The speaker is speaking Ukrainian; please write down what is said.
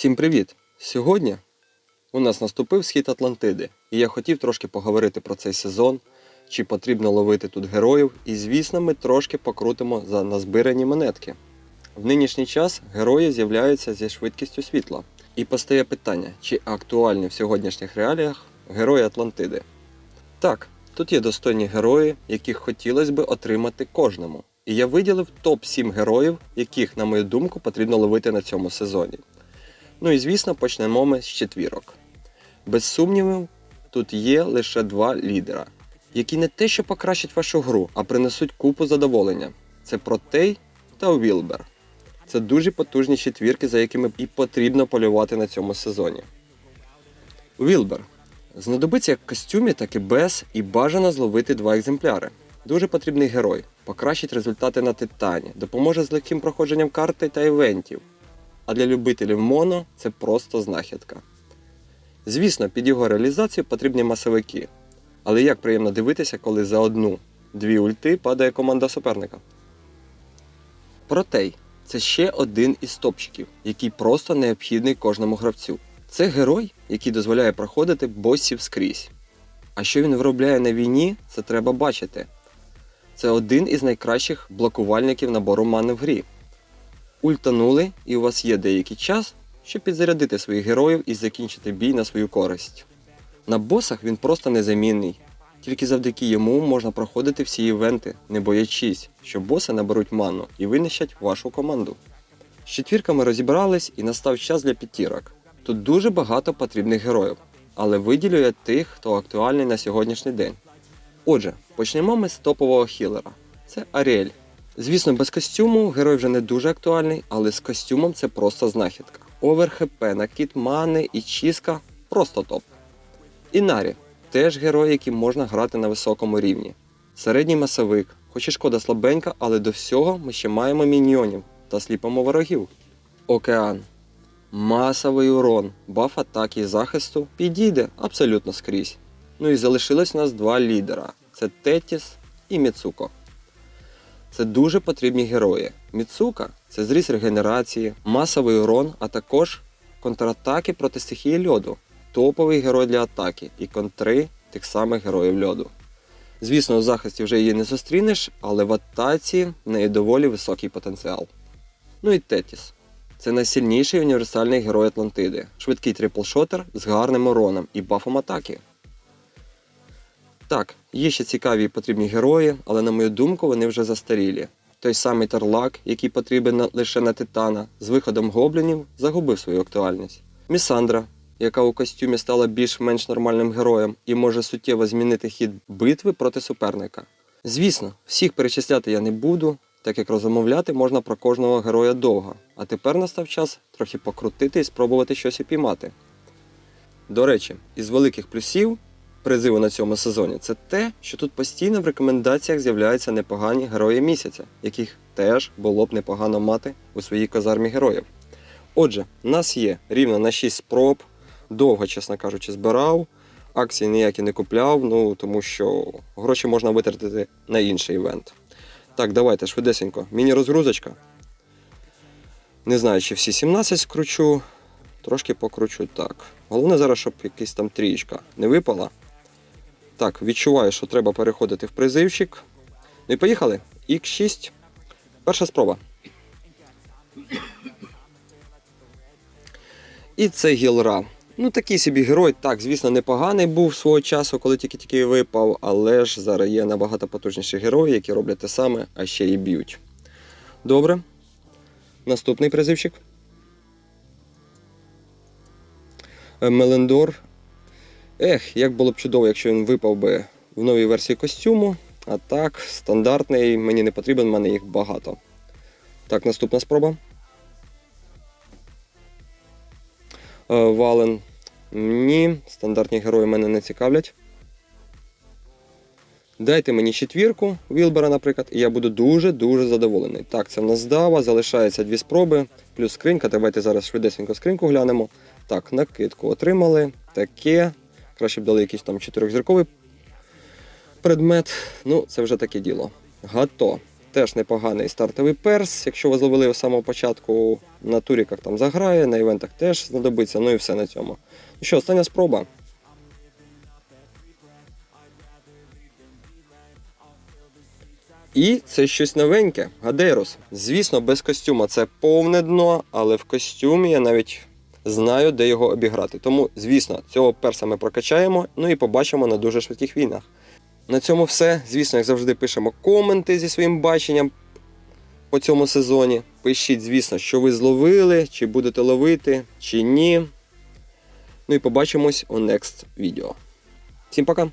Всім привіт! Сьогодні у нас наступив схід Атлантиди, і я хотів трошки поговорити про цей сезон, чи потрібно ловити тут героїв, і звісно, ми трошки покрутимо за назбирані монетки. В нинішній час герої з'являються зі швидкістю світла. І постає питання, чи актуальні в сьогоднішніх реаліях герої Атлантиди. Так, тут є достойні герої, яких хотілося би отримати кожному. І я виділив топ-7 героїв, яких, на мою думку, потрібно ловити на цьому сезоні. Ну і звісно, почнемо ми з четвірок. Без сумнівів, тут є лише два лідера, які не те, що покращать вашу гру, а принесуть купу задоволення. Це Протей та Вілбер. Це дуже потужні четвірки, за якими і потрібно полювати на цьому сезоні. Вілбер. Знадобиться як костюмі, так і без, і бажано зловити два екземпляри. Дуже потрібний герой, покращить результати на титані, допоможе з легким проходженням карти та івентів. А для любителів моно це просто знахідка. Звісно, під його реалізацію потрібні масовики. Але як приємно дивитися, коли за одну-дві ульти падає команда суперника. Протей це ще один із топчиків, який просто необхідний кожному гравцю. Це герой, який дозволяє проходити босів скрізь. А що він виробляє на війні, це треба бачити. Це один із найкращих блокувальників набору мани в грі. Ультанули, і у вас є деякий час, щоб підзарядити своїх героїв і закінчити бій на свою користь. На босах він просто незамінний. Тільки завдяки йому можна проходити всі івенти, не боячись, що боси наберуть ману і винищать вашу команду. З четвірками розібрались і настав час для п'ятірок. Тут дуже багато потрібних героїв, але виділю я тих, хто актуальний на сьогоднішній день. Отже, почнемо ми з топового хілера. Це Аріель. Звісно, без костюму герой вже не дуже актуальний, але з костюмом це просто знахідка. Овер ХП, накид мани і чистка просто топ. Інарі теж герой, яким можна грати на високому рівні. Середній масовик, хоч і шкода слабенька, але до всього ми ще маємо міньйонів та сліпимо ворогів. Океан. Масовий урон, баф атаки і захисту підійде абсолютно скрізь. Ну і залишилось у нас два лідера: це Тетіс і Міцуко. Це дуже потрібні герої. Міцука це зріз регенерації, масовий урон, а також контратаки проти стихії льоду, топовий герой для атаки і контри тих самих героїв льоду. Звісно, у захисті вже її не зустрінеш, але в атаці в неї доволі високий потенціал. Ну і Тетіс. Це найсильніший універсальний герой Атлантиди, швидкий триплшотер з гарним уроном і бафом атаки. Так, є ще цікаві і потрібні герої, але на мою думку, вони вже застарілі. Той самий Тарлак, який потрібен лише на Титана, з виходом гоблінів загубив свою актуальність. Місандра, яка у костюмі стала більш-менш нормальним героєм і може суттєво змінити хід битви проти суперника. Звісно, всіх перечисляти я не буду, так як розмовляти можна про кожного героя довго, а тепер настав час трохи покрутити і спробувати щось упіймати. До речі, із великих плюсів призиву на цьому сезоні це те, що тут постійно в рекомендаціях з'являються непогані герої місяця, яких теж було б непогано мати у своїй казармі героїв. Отже, нас є рівно на 6 спроб, довго, чесно кажучи, збирав, акції ніякі не купляв, ну тому що гроші можна витратити на інший івент. Так, давайте швидесенько. Міні-розгрузочка. Не знаю, чи всі 17 скручу, трошки покручу так. Головне зараз, щоб якась там трієчка не випала. Так, відчуваю, що треба переходити в призивчик. Ну і поїхали. Х6. Перша спроба. І це Гілра. Ну, такий собі герой, так, звісно, непоганий був свого часу, коли тільки-тільки випав, але ж зараз є набагато потужніші герої, які роблять те саме, а ще і б'ють. Добре. Наступний призивчик. Е, Мелендор. Ех, як було б чудово, якщо він випав би в новій версії костюму. А так, стандартний, мені не потрібен, в мене їх багато. Так, наступна спроба. Е, Вален. Ні, стандартні герої мене не цікавлять. Дайте мені четвірку Вілбера, наприклад, і я буду дуже-дуже задоволений. Так, це в нас здава, залишається дві спроби, плюс скринька. Давайте зараз швидесенько скриньку глянемо. Так, накидку отримали. Таке. Краще б дали якийсь там чотирьохзірковий предмет. Ну, це вже таке діло. Гато. теж непоганий стартовий перс. Якщо ви зловили з самого початку на туріках там заграє, на івентах теж знадобиться, ну і все на цьому. Ну що, остання спроба. І це щось новеньке. Гадейрос. Звісно, без костюма це повне дно, але в костюмі я навіть знаю, де його обіграти. Тому, звісно, цього перса ми прокачаємо, ну і побачимо на дуже швидких війнах. На цьому все. Звісно, як завжди, пишемо коменти зі своїм баченням по цьому сезоні. Пишіть, звісно, що ви зловили, чи будете ловити, чи ні. Ну і побачимось у next відео. Всім пока!